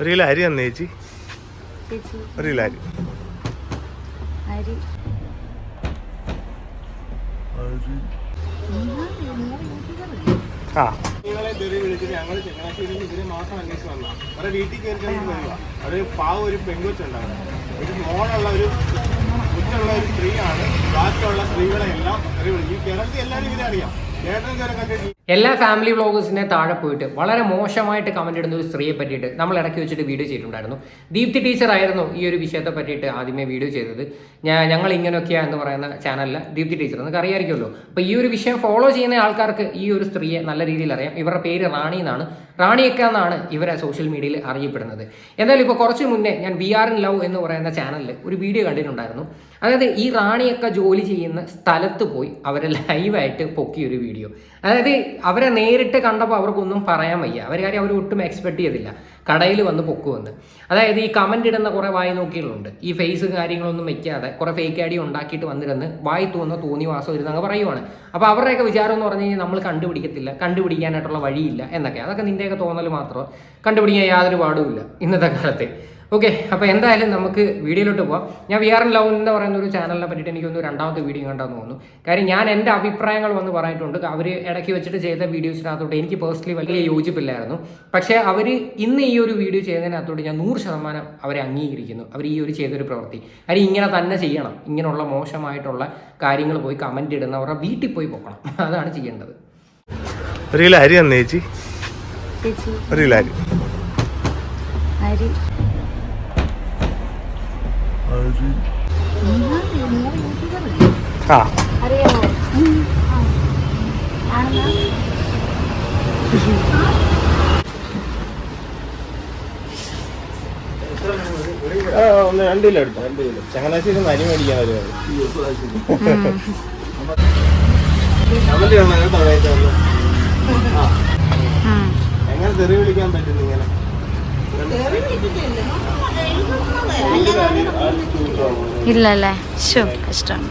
ഒരു കിലോ അരി തന്നെ ചേച്ചി. ഒരു കിലോ അരി. അരി. ആ. നിങ്ങളെ തെറി വിളിച്ചിട്ട് ഞങ്ങൾ ചങ്ങനാശ്ശേരിയിൽ ഇവർ മാസം അന്വേഷിച്ച് വന്നാ അവരുടെ വീട്ടിൽ കയറി കഴിഞ്ഞ് വരിക അവിടെ ഒരു പാവ ഒരു ഒരു സ്ത്രീയാണ്. ബാക്കിയുള്ള സ്ത്രീകളെല്ലാം തെറി വിളിക്കും ഈ കേരളത്തിൽ എല്ലാവരും ഇവരെ അറിയാം. കേരളം കയറി കണ്ടിട്ട് എല്ലാ ഫാമിലി വ്ളോഗേഴ്സിനെ താഴെ പോയിട്ട് വളരെ മോശമായിട്ട് കമന്റ് ഇടുന്ന ഒരു സ്ത്രീയെ പറ്റിയിട്ട് നമ്മൾ ഇടയ്ക്ക് വെച്ചിട്ട് വീഡിയോ ചെയ്തിട്ടുണ്ടായിരുന്നു. ദീപ്തി ടീച്ചർ ആയിരുന്നു ഈ ഒരു വിഷയത്തെ പറ്റിയിട്ട് ആദ്യമേ വീഡിയോ ചെയ്തത്. ഞാൻ ഞങ്ങൾ ഇങ്ങനെയൊക്കെയാ എന്ന് പറയുന്ന ചാനലിൽ ദീപ്തി ടീച്ചർ നിങ്ങൾക്ക് അറിയാമായിരിക്കുമല്ലോ അപ്പോൾ ഈ ഒരു വിഷയം ഫോളോ ചെയ്യുന്ന ആൾക്കാർക്ക് ഈ ഒരു സ്ത്രീയെ നല്ല രീതിയിൽ അറിയാം. ഇവരുടെ പേര് റാണി എന്നാണ്. റാണിയൊക്കെ എന്നാണ് ഇവരെ സോഷ്യൽ മീഡിയയിൽ അറിയപ്പെടുന്നത്. എന്തായാലും ഇപ്പോൾ കുറച്ച് മുന്നേ ഞാൻ വി ആർ ഇൻ ലവ് എന്ന് പറയുന്ന ചാനലിൽ ഒരു വീഡിയോ കണ്ടിട്ടുണ്ടായിരുന്നു. അതായത് ഈ റാണിയൊക്കെ ജോലി ചെയ്യുന്ന സ്ഥലത്ത് പോയി അവരെ ലൈവായിട്ട് പൊക്കിയൊരു വീഡിയോ അതായത് അവരെ നേരിട്ട് കണ്ടപ്പോൾ അവർക്കൊന്നും പറയാൻ വയ്യ. അവർ കാര്യം അവർ ഒട്ടും എക്സ്പെക്ട് ചെയ്തില്ല. കടയിൽ വന്ന് പൊക്കുവന്ന് അതായത് ഈ കമന്റ് ഇടുന്ന കുറേ വായി നോക്കികളുണ്ട്. ഈ ഫേസ് കാര്യങ്ങളൊന്നും വെക്കാതെ കുറേ ഫേക്ക് ഐഡി ഉണ്ടാക്കിയിട്ട് വന്നിരുന്ന് വായി തോന്നുന്ന തോന്നിവാസം ഇരുന്നങ്ങ് പറയുവാണ്. അപ്പോൾ അവരുടെയൊക്കെ വിചാരം എന്ന് പറഞ്ഞു കഴിഞ്ഞാൽ നമ്മൾ കണ്ടുപിടിക്കത്തില്ല കണ്ടുപിടിക്കാനായിട്ടുള്ള വഴിയില്ല എന്നൊക്കെ. അതൊക്കെ നിന്റെയൊക്കെ തോന്നൽ മാത്രം. കണ്ടുപിടിക്കാൻ യാതൊരു പാടുമില്ല ഇന്നത്തെ കാലത്തെ. ഓക്കെ അപ്പോൾ എന്തായാലും നമുക്ക് വീഡിയോയിലോട്ട് പോവാം. ഞാൻ വി ആർ എൻ ലവ് എന്ന് പറയുന്ന ഒരു ചാനലിനെ പറ്റിയിട്ട് എനിക്കൊന്ന് രണ്ടാമത്തെ വീഡിയോ കണ്ടെന്ന് തോന്നുന്നു. കാര്യം ഞാൻ എന്റെ അഭിപ്രായങ്ങൾ വന്ന് പറഞ്ഞിട്ടുണ്ട്. അവർ ഇടയ്ക്ക് വെച്ചിട്ട് ചെയ്ത വീഡിയോസിനകത്തോട്ട് എനിക്ക് പേഴ്സണലി വലിയ യോജിപ്പില്ലായിരുന്നു. പക്ഷേ അവർ ഇന്ന് ഈ ഒരു വീഡിയോ ചെയ്തതിനകത്തോട്ട് ഞാൻ നൂറ് ശതമാനം അവരെ അംഗീകരിക്കുന്നു. അവർ ഈ ഒരു ചെയ്തൊരു പ്രവൃത്തി. കാര്യം ഇങ്ങനെ തന്നെ ചെയ്യണം. ഇങ്ങനെയുള്ള മോശമായിട്ടുള്ള കാര്യങ്ങൾ പോയി കമന്റ് ഇടുന്നവരുടെ വീട്ടിൽ പോയി പോകണം അതാണ് ചെയ്യേണ്ടത്. ഒരു കിലോ അരി തന്നേച്ചി ചേച്ചി. ഒരു കിലോ അരി. അരി. ആ. ഒന്ന് രണ്ട് കിലോ എടുത്തു. രണ്ട് കിലോ. ചങ്ങനാശ്ശേരി അരി മേടിക്കാൻ വരുവാണ് എങ്ങനെ തെറി വിളിക്കാൻ പറ്റുന്നു ഇങ്ങനെ? ഇല്ലല്ലേ? ശോ കഷ്ടമാണ്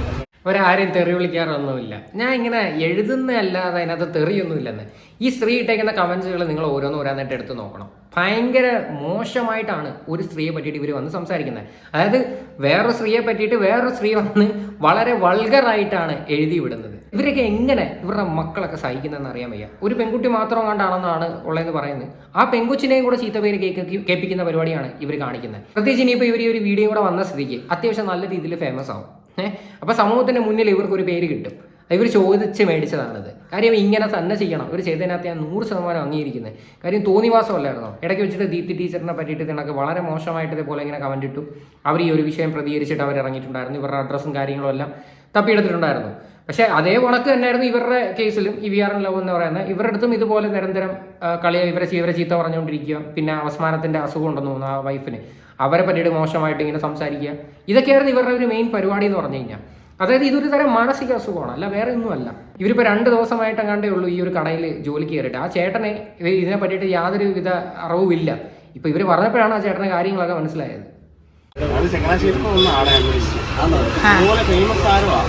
ഒരാരും തെറി വിളിക്കാറൊന്നുമില്ല. ഞാൻ ഇങ്ങനെ എഴുതുന്നതല്ലാതെ അതിനകത്ത് തെറിയൊന്നുമില്ലെന്ന്. ഈ സ്ത്രീ ഇട്ടേക്കുന്ന കമൻസുകൾ നിങ്ങൾ ഓരോന്ന് ഓരോന്നായിട്ട് എടുത്ത് നോക്കണം. ഭയങ്കര മോശമായിട്ടാണ് ഒരു സ്ത്രീയെ പറ്റിയിട്ട് ഇവർ വന്ന് സംസാരിക്കുന്നത്. അതായത് വേറൊരു സ്ത്രീയെ പറ്റിയിട്ട് വേറൊരു സ്ത്രീ വന്ന് വളരെ വൾഗറായിട്ടാണ് എഴുതി വിടുന്നത്. ഇവരൊക്കെ എങ്ങനെ ഇവരുടെ മക്കളൊക്കെ സഹിക്കുന്നതെന്ന് അറിയാൻ വയ്യ. ഒരു പെൺകുട്ടി മാത്രം കണ്ടാണെന്നാണ് ഉള്ളതെന്ന് പറയുന്നത്. ആ പെൺകുച്ചിനെയും കൂടെ ചീത്ത പേര് കേൾക്കി കേൾപ്പിക്കുന്ന പരിപാടിയാണ് ഇവർ കാണിക്കുന്നത് പ്രത്യേകിച്ച് ഇനിയിപ്പോൾ ഇവർ ഈ ഒരു വീഡിയോ കൂടെ വന്ന സ്ഥിതിക്ക് അത്യാവശ്യം നല്ല രീതിയിൽ ഫേമസ് ആവും. ഏഹ് അപ്പോൾ സമൂഹത്തിന്റെ മുന്നിൽ ഇവർക്ക് ഒരു പേര് കിട്ടും. ഇവർ ചോദിച്ച് മേടിച്ചതാണിത്. കാര്യം ഇങ്ങനെ തന്നെ ചെയ്യണം. ഇവർ ചെയ്തതിനകത്ത് ഞാൻ നൂറ് ശതമാനം അംഗീകരിക്കുന്നത് കാര്യം തോന്നിവാസമല്ലായിരുന്നോ? ഇടയ്ക്ക് വെച്ചിട്ട് ദീപ്തി ടീച്ചറിനെ പറ്റിയിട്ട് നിനക്ക് വളരെ മോശമായിട്ട് ഇതേപോലെ ഇങ്ങനെ കമന്റ് ഇട്ടു. അവർ ഈ ഒരു വിഷയം പ്രതികരിച്ചിട്ട് അവർ ഇറങ്ങിയിട്ടുണ്ടായിരുന്നു. ഇവരുടെ അഡ്രസ്സും കാര്യങ്ങളും എല്ലാം തപ്പിയെടുത്തിട്ടുണ്ടായിരുന്നു. പക്ഷേ അതേ വണക്ക് തന്നെയായിരുന്നു ഇവരുടെ കേസിലും ഈ വി ആർ എൻ ലവ് എന്ന് പറയുന്നത്. ഇവരുടെ അടുത്തും ഇതുപോലെ നിരന്തരം കളിയെ ഇവരെ ഇവരെ ചീത്ത പറഞ്ഞുകൊണ്ടിരിക്കുക പിന്നെ അവസ്മാനത്തിന്റെ അസുഖം ഉണ്ടെന്ന് തോന്നുന്നു ആ വൈഫിന്. അവരെ പറ്റിയിട്ട് മോശമായിട്ട് ഇങ്ങനെ സംസാരിക്കുക. ഇതൊക്കെയായിരുന്നു ഇവരുടെ ഒരു മെയിൻ പരിപാടി എന്ന് പറഞ്ഞു കഴിഞ്ഞാൽ. അതായത് ഇതൊരു തരം മാനസിക അസുഖമാണ്. അല്ല വേറെ ഒന്നുമല്ല. ഇവരിപ്പോൾ രണ്ട് ദിവസമായിട്ട് അങ്ങാണ്ടേ ഉള്ളൂ ഈ ഒരു കടയിൽ ജോലി കയറിയിട്ട്. ആ ചേട്ടനെ ഇവർ ഇതിനെ പറ്റിയിട്ട് യാതൊരു വിധ അറിവുമില്ല. ഇപ്പൊ ഇവർ പറഞ്ഞപ്പോഴാണ് ആ ചേട്ടന് കാര്യങ്ങളൊക്കെ മനസ്സിലായത്. അത് ചങ്ങനാശ്ശേരി ഫേമസ് താരമാ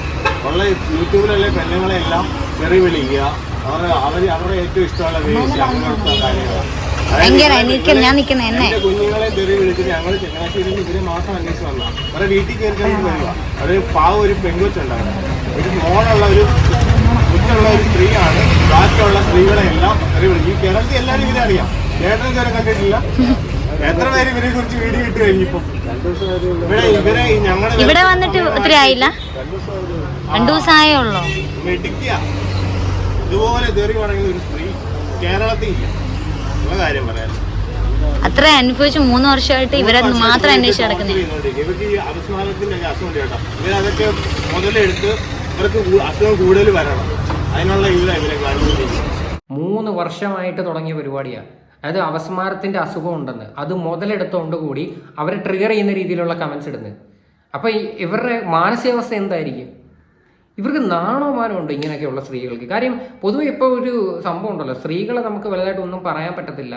ഉള്ള യൂട്യൂബിലുള്ള പെണ്ണുങ്ങളെ എല്ലാം തെറി വിളിക്കുക. അവർ അവർ അവരുടെ ഏറ്റവും ഇഷ്ടമുള്ള വേശി അങ്ങനെയുള്ള കാര്യങ്ങളാണ് എങ്ങനെ? നിൽക്കുന്ന ഞാൻ നിൽക്കുന്ന എന്നെ. കുഞ്ഞുങ്ങളെ തെറി വിളിച്ചിട്ട് ഞങ്ങൾ ചങ്ങനാശ്ശേരിയിൽ ഇവരെ മാത്രം അന്വേഷിച്ച് വന്ന അവരെ വീട്ടിൽ കയറി വരുക ഒരു പാവ ഒരു പെൺകൊച്ചുണ്ടാവുക അവിടെ ഒരു മോളുള്ള ഒരു കുറ്റുള്ള ഒരു സ്ത്രീയാണ്. ബാക്കിയുള്ള സ്ത്രീകളെ എല്ലാം തെറി വിളിക്കും ഈ കേരളത്തിൽ എല്ലാവരും ഇവരെ അറിയാം. ചേട്ടൻ ഇതുവരെ കണ്ടിട്ടില്ല. എത്ര പേര് ഇവരെ കുറിച്ച് വീഡിയോ ഇട്ട് കഴിഞ്ഞിപ്പോ ഇവിടെ ഇവരെ ഞങ്ങൾ ഞങ്ങളുടെ ഇവിടെ വന്നിട്ട് ഒത്തിരി ആയില്ല? രണ്ടു ദിവസമായേ ഉള്ളൂ. ഇതുപോലെ ഒരു സ്ത്രീ കേരളത്തിൽ ഇല്ല. കാര്യം പറയാൻ അത്ര അനുഭവിച്ച് മൂന്ന് വർഷമായിട്ട് ഇവരെ മാത്രം അന്വേഷിച്ച് നടക്കുന്നേ ഇവർക്ക് ഈ അപസ്മാരത്തിന്റെ ഒക്കെ അസുഖം കേട്ടോ. ഇവരതൊക്കെ മുതലെടുത്ത് ഇവർക്ക് അസുഖം കൂടുതൽ വരണം. അതിനുള്ള ഇല്ല ഇവരെ മൂന്ന് വർഷമായിട്ട് തുടങ്ങിയ പരിപാടിയാണ് അതായത് അവസ്മാരത്തിന്റെ അസുഖം ഉണ്ടെന്ന്. അത് മുതലെടുത്തോണ്ട് കൂടി അവരെ ട്രിഗർ ചെയ്യുന്ന രീതിയിലുള്ള കമന്റ്സ് ഇടുന്നത്. അപ്പൊ ഈ ഇവരുടെ മാനസികാവസ്ഥ എന്തായിരിക്കും? ഇവർക്ക് നാണോ മാനോ ഉണ്ട് ഇങ്ങനെയൊക്കെയുള്ള സ്ത്രീകൾക്ക്? കാര്യം പൊതുവെ ഇപ്പോൾ ഒരു സംഭവം ഉണ്ടല്ലോ. സ്ത്രീകളെ നമുക്ക് വലുതായിട്ട് ഒന്നും പറയാൻ പറ്റത്തില്ല.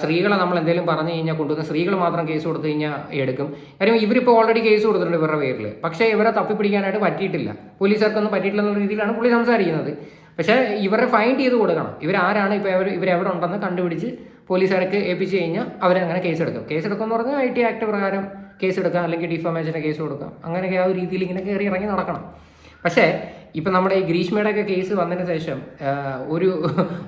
സ്ത്രീകളെ നമ്മൾ എന്തെങ്കിലും പറഞ്ഞു കഴിഞ്ഞാൽ കൊണ്ടുവന്ന് സ്ത്രീകൾ മാത്രം കേസ് കൊടുത്തു കഴിഞ്ഞാൽ എടുക്കും. കാര്യം ഇവരിപ്പോൾ ഓൾറെഡി കേസ് കൊടുത്തിട്ടുണ്ട് ഇവരുടെ പേരിൽ പക്ഷേ ഇവരെ തപ്പിപ്പിടിക്കാനായിട്ട് പറ്റിയിട്ടില്ല. പോലീസുകാർക്കൊന്നും പറ്റിയിട്ടില്ല എന്നുള്ള രീതിയിലാണ് പുള്ളി സംസാരിക്കുന്നത്. പക്ഷേ ഇവരെ ഫൈൻഡ് ചെയ്ത് കൊടുക്കണം. ഇവരാരാണ് ഇപ്പോൾ ഇവർ ഇവരെവിടെ ഉണ്ടെന്ന് കണ്ടുപിടിച്ച് പോലീസുകാർക്ക് ഏൽപ്പിച്ച് കഴിഞ്ഞാൽ അവരങ്ങനെ കേസെടുക്കും കേസെടുക്കുമെന്ന് പറഞ്ഞാൽ ഐ ടി ആക്ട് പ്രകാരം കേസെടുക്കാം അല്ലെങ്കിൽ ഡിഫോമേഷന്റെ കേസ് കൊടുക്കാം. അങ്ങനെയൊക്കെ ആ ഒരു രീതിയിൽ ഇങ്ങനെ കയറി ഇറങ്ങി നടക്കണം. പക്ഷേ ഇപ്പം നമ്മുടെ ഈ ഗ്രീഷ്മയുടെ ഒക്കെ കേസ് വന്നതിന് ശേഷം ഒരു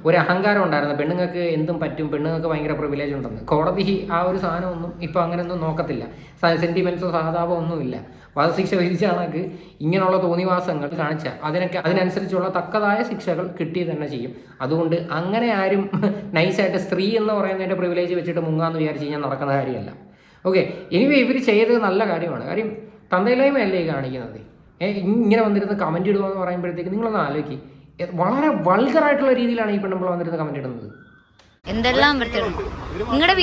ഒരു അഹങ്കാരം ഉണ്ടായിരുന്നു. പെണ്ണുങ്ങൾക്ക് എന്തും പറ്റും പെണ്ണുങ്ങൾക്ക് ഭയങ്കര പ്രിവിലേജ് ഉണ്ടെന്ന്. കോടതി ആ ഒരു സാധനമൊന്നും ഇപ്പം അങ്ങനെയൊന്നും നോക്കത്തില്ല. സെന്റിമെൻസോ സഹതാപോ ഒന്നുമില്ല. വധശിക്ഷ വിധിച്ച കണക്ക് ഇങ്ങനെയുള്ള തോന്നിവാസങ്ങൾ കാണിച്ച അതിനൊക്കെ അതിനനുസരിച്ചുള്ള തക്കതായ ശിക്ഷകൾ കിട്ടി തന്നെ ചെയ്യും. അതുകൊണ്ട് അങ്ങനെ ആരും നൈസായിട്ട് സ്ത്രീ എന്ന് പറയുന്നതിന്റെ പ്രിവിലേജ് വെച്ചിട്ട് മുങ്ങാന്ന് വിചാരിച്ച് കഴിഞ്ഞാൽ നടക്കുന്ന കാര്യമല്ല. ഓക്കെ എനിവേ ഇവർ ചെയ്തത് നല്ല കാര്യമാണ്. കാര്യം തന്തയിലായ്മയല്ലേ ഈ കാണിക്കുന്നത്? ഇങ്ങനെ വന്നിരുന്ന് കമന്റ് ഇടുക എന്ന് പറയുമ്പോഴത്തേക്ക് നിങ്ങളൊന്ന് ആലോചിക്കും വളരെ വൾഗറായിട്ടുള്ള രീതിയിലാണ് ഈ പെണ്ണുമ്പോൾ വന്നിരുന്ന് കമന്റ് ഇടുന്നത്. എന്തെല്ലാം നിങ്ങളുടെ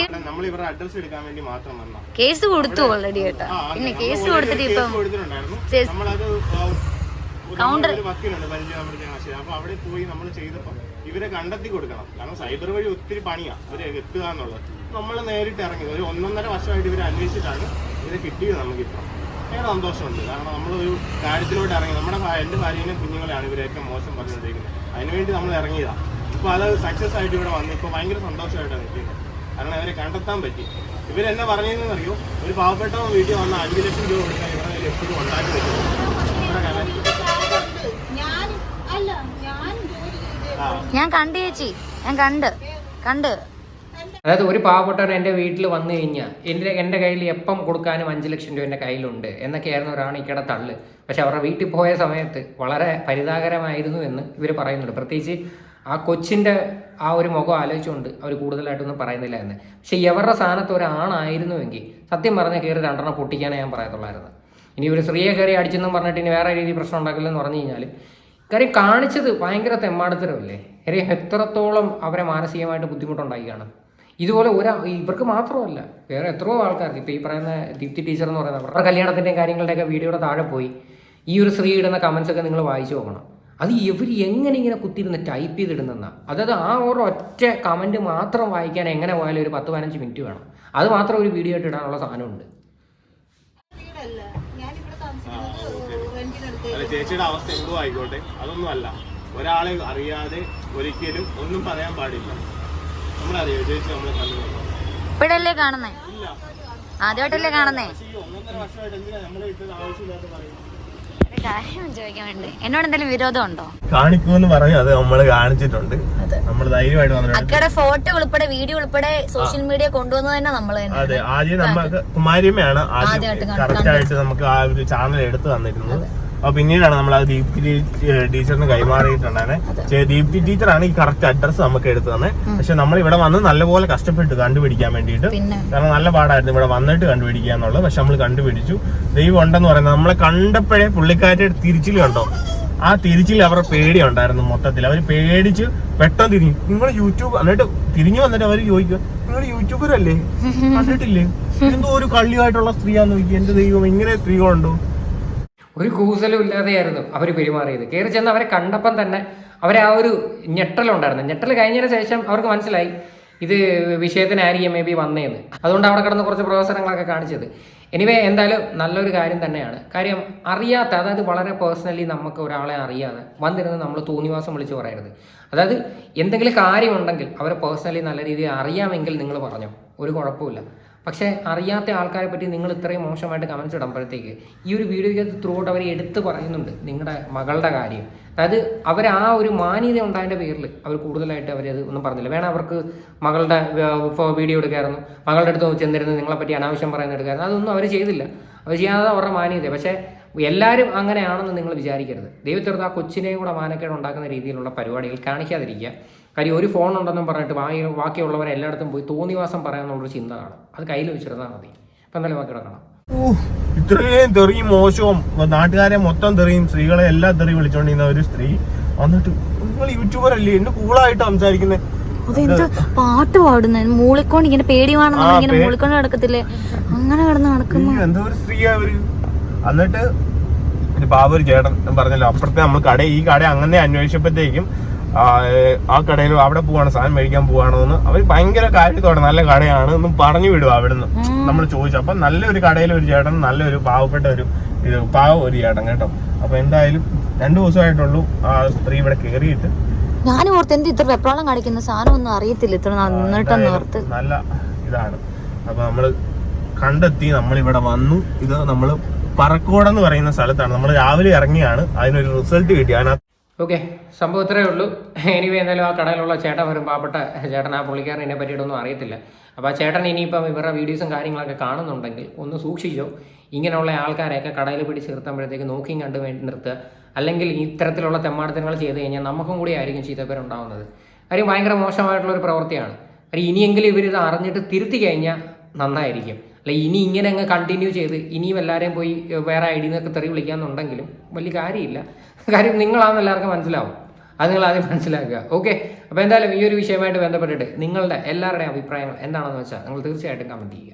കേസ് കൊടുത്തു ഓൾറെഡി കേട്ടാ പിന്നെ കേസ് കൊടുത്തിട്ട് ഇപ്പം കൗണ്ടർ അവിടെ പോയി നമ്മൾ ചെയ്തപ്പോ ഇവരെ കണ്ടെത്തി കൊടുക്കണം. കാരണം സൈബർ വഴി ഒത്തിരി പണിയാ. ഇവരെ എത്തുക എന്നുള്ളത്. നമ്മൾ നേരിട്ട് ഇറങ്ങി. ഒരു ഒന്നൊന്നര വർഷമായിട്ട് ഇവർ അന്വേഷിച്ചിട്ടാണ് ഇതിനെ കിട്ടിയത് നമുക്കിപ്പം. ഭയങ്കര സന്തോഷമുണ്ട്. കാരണം നമ്മളൊരു കാര്യത്തിലോട്ട് ഇറങ്ങി. നമ്മുടെ എന്റെ ഭാര്യയും കുഞ്ഞുങ്ങളെയാണ് ഇവർ ഏറ്റവും മോശം പറഞ്ഞുകൊണ്ടിരിക്കുന്നത്. അതിനുവേണ്ടി നമ്മൾ ഇറങ്ങിയതാണ് ഇപ്പോൾ അത് സക്സസ് ആയിട്ട് ഇവിടെ വന്നു ഇപ്പോൾ ഭയങ്കര സന്തോഷമായിട്ടാണ് നിൽക്കുന്നത് കാരണം അവരെ കണ്ടെത്താൻ പറ്റി. ഇവരെന്നെ പറഞ്ഞതെന്ന് അറിയോ ഒരു പാവപ്പെട്ട വീട്ടിൽ വന്ന അഞ്ച് ലക്ഷം രൂപ കൊടുക്കാൻ ഇവരെ എപ്പോഴും ഉണ്ടാക്കി വെക്കും. ഞാൻ അല്ല ഞാൻ ജോലി ചെയ്ത് ഞാൻ കണ്ടു ചേച്ചി. ഞാൻ കണ്ട്. കണ്ട്. അതായത് ഒരു പാവപ്പെട്ടവൻ എന്റെ വീട്ടിൽ വന്നു കഴിഞ്ഞാൽ എന്റെ എന്റെ കയ്യിൽ എപ്പം കൊടുക്കാനും അഞ്ച് ലക്ഷം രൂപ എന്റെ കയ്യിലുണ്ട് എന്നൊക്കെയായിരുന്നു ഒരാണ് ഇക്കടെ തള്ള്. പക്ഷെ അവരുടെ വീട്ടിൽ പോയ സമയത്ത് വളരെ പരിതാകരമായിരുന്നു എന്ന് ഇവർ പറയുന്നുണ്ട്. പ്രത്യേകിച്ച് ആ കൊച്ചിന്റെ ആ ഒരു മുഖം ആലോചിച്ചുകൊണ്ട് അവർ കൂടുതലായിട്ടൊന്നും പറയുന്നില്ല എന്ന്. പക്ഷെ എവരുടെ സ്ഥാനത്ത് ഒരാണായിരുന്നുവെങ്കിൽ സത്യം പറഞ്ഞാൽ കയറി രണ്ടെണ്ണം പൊട്ടിക്കാനേ ഞാൻ പറയത്തുള്ളായിരുന്നു. ഇനി ഒരു സ്ത്രീയെ കയറി അടിച്ചെന്നും പറഞ്ഞിട്ട് ഇനി വേറെ രീതി പ്രശ്നം ഉണ്ടാക്കില്ലെന്ന് പറഞ്ഞു കഴിഞ്ഞാൽ കാര്യം കാണിച്ചത് ഭയങ്കര തെമ്മാടത്തരമല്ലേ? കാര്യം എത്രത്തോളം അവരെ മാനസികമായിട്ട് ബുദ്ധിമുട്ടുണ്ടായി കാണും. ഇതുപോലെ ഒരാ ഇവർക്ക് മാത്രമല്ല വേറെ എത്രയോ ആൾക്കാർക്ക് ഇപ്പോൾ ഈ പറയുന്ന ദീപ്തി ടീച്ചർ എന്ന് പറയുന്ന അവരുടെ കല്യാണത്തിന്റെയും കാര്യങ്ങളുടെയൊക്കെ വീഡിയോയുടെ താഴെ പോയി ഈ ഒരു സ്ത്രീ ഇടുന്ന കമൻസ് ഒക്കെ നിങ്ങൾ വായിച്ചു നോക്കണം. അത് ഇവർ എങ്ങനെ ഇങ്ങനെ കുത്തിയിരുന്ന് ടൈപ്പ് ചെയ്തിടുന്നെന്നാ? അതായത് ആ ഒരു ഒറ്റ കമന്റ് മാത്രം വായിക്കാൻ എങ്ങനെ പോയാലും ഒരു പത്ത് പതിനഞ്ച് മിനിറ്റ് വേണം. അത് മാത്രം ഒരു വീഡിയോ ആയിട്ട് ഇടാനുള്ള സാധനമുണ്ട്. ചേച്ചിയുടെ അവസ്ഥ എന്തോ ആയിക്കോട്ടെ. അതൊന്നും അല്ല ഒരാളെ അറിയാതെ ഒരിക്കലും ഒന്നും പറയാൻ പാടില്ല. നമ്മളെ ഇപ്പോഴല്ലേ കാണുന്നേ? ആദ്യമായിട്ടല്ലേ കാണുന്നേ? നമ്മളെ എന്നോട് എന്തെങ്കിലും വിരോധം ഉണ്ടോ കാണിക്കൂന്ന് പറഞ്ഞു അത് നമ്മൾ കാണിച്ചിട്ടുണ്ട്. നമ്മൾ ധൈര്യമായിട്ട് അക്കയുടെ ഫോട്ടോ ഉൾപ്പെടെ വീഡിയോ ഉൾപ്പെടെ സോഷ്യൽ മീഡിയ കൊണ്ടുവന്നത് തന്നെ നമ്മൾ അതെ. ആദ്യം നമുക്ക് കുമാരിയമ്മയാണ് ആദ്യം. കറക്റ്റ് ആയിട്ട് നമുക്ക് ആ ഒരു ചാനൽ എടുത്തു തന്നിരുന്നത്. അപ്പൊ പിന്നീടാണ് നമ്മൾ ആ ദീപ്തി ടീച്ചറിന് കൈമാറിയിട്ടുണ്ടായിരുന്നെ. ദീപ്തി ടീച്ചറാണ് ഈ കറക്റ്റ് അഡ്രസ് നമുക്ക് എടുത്തു തന്നെ. പക്ഷെ നമ്മൾ ഇവിടെ വന്ന് നല്ലപോലെ കഷ്ടപ്പെട്ടു കണ്ടുപിടിക്കാൻ വേണ്ടിയിട്ട് കാരണം നല്ല പാടായിരുന്നു ഇവിടെ വന്നിട്ട് കണ്ടുപിടിക്കുക എന്നുള്ളത്. പക്ഷെ നമ്മൾ കണ്ടുപിടിച്ചു. ദൈവം ഉണ്ടെന്ന് പറയുന്നത് നമ്മളെ കണ്ടപ്പോഴേ പുള്ളിക്കാരുടെ തിരിച്ചിൽ കണ്ടോ? ആ തിരിച്ചിൽ അവരുടെ പേടി ഉണ്ടായിരുന്നു മൊത്തത്തിൽ. അവർ പേടിച്ച് പെട്ടെന്ന് തിരിഞ്ഞു. നിങ്ങൾ യൂട്യൂബ് എന്നിട്ട് തിരിഞ്ഞു വന്നിട്ട് അവർ ചോദിക്കുക നിങ്ങൾ യൂട്യൂബറല്ലേ? കണ്ടിട്ടില്ലേ? എന്തോ ഒരു കള്ളിയായിട്ടുള്ള സ്ത്രീയാന്ന് നോക്കി എന്റെ ദൈവം ഇങ്ങനെ സ്ത്രീകളുണ്ടോ? ഒരു കൂസലും ഇല്ലാതെയായിരുന്നു അവർ പെരുമാറിയത്. കയറി ചെന്ന് അവരെ കണ്ടപ്പം തന്നെ അവരെ ആ ഒരു ഞെട്ടലുണ്ടായിരുന്നു. ഞെട്ടൽ കഴിഞ്ഞതിന് ശേഷം അവർക്ക് മനസ്സിലായി ഇത് വിഷയത്തിനായിരിക്കും മേ ബി വന്നേന്ന്. അതുകൊണ്ട് അവിടെ കിടന്ന് കുറച്ച് പ്രവർത്തനങ്ങളൊക്കെ കാണിച്ചത്. എനിവേ എന്തായാലും നല്ലൊരു കാര്യം തന്നെയാണ്. കാര്യം അറിയാത്ത അതായത് വളരെ പേഴ്സണലി നമുക്ക് ഒരാളെ അറിയാതെ വന്നിരുന്ന് നമ്മൾ തോന്നിവാസം വിളിച്ച് പറയരുത്. അതായത് എന്തെങ്കിലും കാര്യമുണ്ടെങ്കിൽ അവരെ പേഴ്സണലി നല്ല രീതിയിൽ അറിയാമെങ്കിൽ നിങ്ങൾ പറഞ്ഞു. ഒരു കുഴപ്പമില്ല പക്ഷേ അറിയാത്ത ആൾക്കാരെ പറ്റി നിങ്ങൾ ഇത്രയും മോശമായിട്ട് കമൻസ് ഇടുമ്പോഴത്തേക്ക് ഈ ഒരു വീഡിയോയ്ക്കകത്ത് ത്രൂ ഔട്ട് അവർ എടുത്ത് പറയുന്നുണ്ട് നിങ്ങളുടെ മകളുടെ കാര്യം. അതായത് അവർ ആ ഒരു മാന്യത ഉണ്ടായതിന്റെ പേരിൽ അവർ കൂടുതലായിട്ട് അവരത് ഒന്നും പറഞ്ഞില്ല. വേണം അവർക്ക് മകളുടെ വീഡിയോ എടുക്കായിരുന്നു. മകളുടെ അടുത്ത് ചെന്നിരുന്ന് നിങ്ങളെപ്പറ്റി അനാവശ്യം പറയുന്ന എടുക്കായിരുന്നു. അതൊന്നും അവർ ചെയ്തില്ല. അവർ ചെയ്യാതെ അവരുടെ മാന്യത. പക്ഷേ എല്ലാവരും അങ്ങനെയാണെന്ന് നിങ്ങൾ വിചാരിക്കരുത്. ദൈവത്തെടുത്ത് ആ കൊച്ചിനെയും കൂടെ മാനക്കേട് ഉണ്ടാക്കുന്ന രീതിയിലുള്ള പരിപാടികൾ കാണിക്കാതിരിക്കുക. കാര്യം ഒരു ഫോൺ ഉണ്ടെന്നും പറഞ്ഞിട്ട് ബാക്കി ബാക്കിയുള്ളവരെ എല്ലായിടത്തും പോയി തോന്നിവാസം പറയാന്നുള്ളൊരു ചിന്ത കാണും. അത് കയ്യിൽ വെച്ചിരുന്നാൽ മതി. ഇപ്പം എന്തായാലും ബാക്കി കിടക്കണം. ഇത്രയും തെറിയും മോശവും നാട്ടുകാരെ മൊത്തം തെറിയും സ്ത്രീകളെ എല്ലാം തെറി വിളിച്ചോണ്ടിരുന്ന ഒരു സ്ത്രീ വന്നിട്ട് നിങ്ങൾ യൂട്യൂബർ അല്ലേ എന്നെ കൂളായിട്ട് സംസാരിക്കുന്നത് അതെന്ത് പാട്ട് പാടുന്ന മൂളിക്കൊണ്ട് ഇങ്ങനെ പേടി ആ, ഇങ്ങനെ മൂളിക്കൊണ്ട് നടക്കത്തില്ലേ? അങ്ങനെ കിടന്ന് നടക്കുന്നു എന്തോ ഒരു സ്ത്രീയാ അവർ. എന്നിട്ട് ഒരു പാവ ഒരു ചേട്ടൻ ഞാൻ പറഞ്ഞല്ലോ അപ്പുറത്തെ നമ്മൾ കട ഈ കട അങ്ങനെ അന്വേഷിച്ചപ്പോഴത്തേക്കും ആ, കടയിൽ അവിടെ പോവാണ് സാധനം മേടിക്കാൻ പോവാണോ എന്ന് അവർ ഭയങ്കര കാര്യത്തോടെ നല്ല കടയാണ് എന്നും പറഞ്ഞു വിടും അവിടുന്ന്. നമ്മൾ ചോദിച്ചു. അപ്പൊ നല്ലൊരു കടയിൽ ഒരു ചേട്ടൻ നല്ലൊരു പാവപ്പെട്ട ഒരു ഇത് പാവ ഒരു ചേട്ടൻ കേട്ടോ. അപ്പൊ എന്തായാലും രണ്ടു ദിവസമായിട്ടുള്ളൂ ആ സ്ത്രീ ഇവിടെ കേറിയിട്ട് ഞാനും ഓർത്ത് എന്ത് ഇത്ര വെപ്രാളം കാണിക്കുന്ന? സാധനം ഒന്നും അറിയത്തില്ല. ഇത്ര നന്നിട്ടെന്ന് ഓർത്ത്. നല്ല ഇതാണ്. അപ്പൊ നമ്മൾ കണ്ടെത്തി നമ്മൾ ഇവിടെ വന്നു. ഇത് നമ്മൾ പറക്കോടെന്ന് പറയുന്ന സ്ഥലത്താണ്. നമ്മൾ രാവിലെ ഇറങ്ങിയാണ്. അതിനൊരു റിസൾട്ട് കിട്ടി. അതിനകത്ത് ഓക്കെ സംഭവം ഇത്രയേ ഉള്ളൂ. എനിവേ എന്തായാലും ആ കടയിലുള്ള ചേട്ടൻ വരും പാവപ്പെട്ട ചേട്ടൻ ആ പുള്ളിക്കാരൻ ഇതിനെ പറ്റിയിട്ടൊന്നും അറിയത്തില്ല. അപ്പോൾ ആ ചേട്ടൻ ഇനിയിപ്പം ഇവരുടെ വീഡിയോസും കാര്യങ്ങളൊക്കെ കാണുന്നുണ്ടെങ്കിൽ ഒന്ന് സൂക്ഷിച്ചോ. ഇങ്ങനെയുള്ള ആൾക്കാരെയൊക്കെ കടയിൽ പിടിച്ച് നിർത്തുമ്പോഴത്തേക്ക് നോക്കിയും കണ്ടു വേണ്ടി നിർത്തുക. അല്ലെങ്കിൽ ഇത്തരത്തിലുള്ള തെമ്മാടത്തങ്ങൾ ചെയ്ത് കഴിഞ്ഞാൽ നമുക്കും കൂടി ആയിരിക്കും ചീത്തപ്പേരുണ്ടാവുന്നത്. കാര്യം ഭയങ്കര മോശമായിട്ടുള്ളൊരു പ്രവൃത്തിയാണ്. കാര്യം ഇനിയെങ്കിലും ഇവരിത് അറിഞ്ഞിട്ട് തിരുത്തി കഴിഞ്ഞാൽ നന്നായിരിക്കും. അല്ല ഇനി ഇങ്ങനെ അങ്ങ് കണ്ടിന്യൂ ചെയ്ത് ഇനിയും എല്ലാവരെയും പോയി വേറെ ഐ ഡി നിന്നൊക്കെ തെറി വിളിക്കാന്നുണ്ടെങ്കിലും വലിയ കാര്യമില്ല. കാര്യം നിങ്ങളാണെന്ന് എല്ലാവർക്കും മനസ്സിലാവും. അത് നിങ്ങൾ ആദ്യം മനസ്സിലാക്കുക. ഓക്കെ അപ്പോൾ എന്തായാലും ഈ ഒരു വിഷയമായിട്ട് ബന്ധപ്പെട്ടിട്ട് നിങ്ങളുടെ എല്ലാവരുടെയും അഭിപ്രായങ്ങൾ എന്താണെന്ന് വെച്ചാൽ നിങ്ങൾ തീർച്ചയായിട്ടും കമന്റ് ചെയ്യുക.